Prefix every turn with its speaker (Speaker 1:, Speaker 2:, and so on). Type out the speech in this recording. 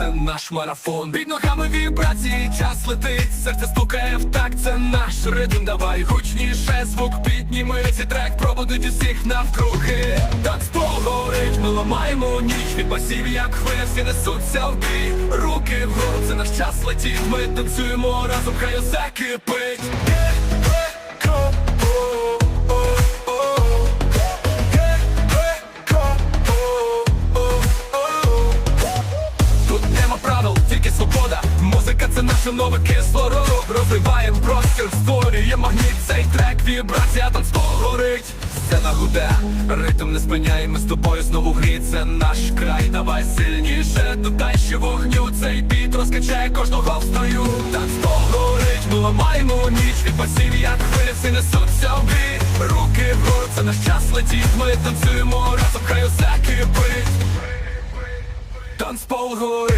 Speaker 1: це наш марафон. Під ногами вібрації, час летить, серце стукає в такт, це наш ритм. Давай гучніше звук, підніми цей трек, пробудить усіх навкруги. Танцпол горить, ми ламаємо ніч від басів, як хвиля, всі несуться в бій. Руки вгору, це наш час летить. Ми танцюємо разом, хай усе кипить. Тільки. Музика це наше нове кислород. Розриваєм простір, створює магніт. Цей трек, вібрація танцпол горить. Сцена гуде, ритм не спиняє, ми з тобою знову грі. Це наш край, давай сильніше. Додай ще вогню. Цей біт розкачає кожного в строю. Танцпол горить, ми ламаємо ніч. Від басів, як хвилі, всі несуться в бій. Руки вгору, це наш час летить. Ми танцюємо разом, хай усе кипить. Танцпол горить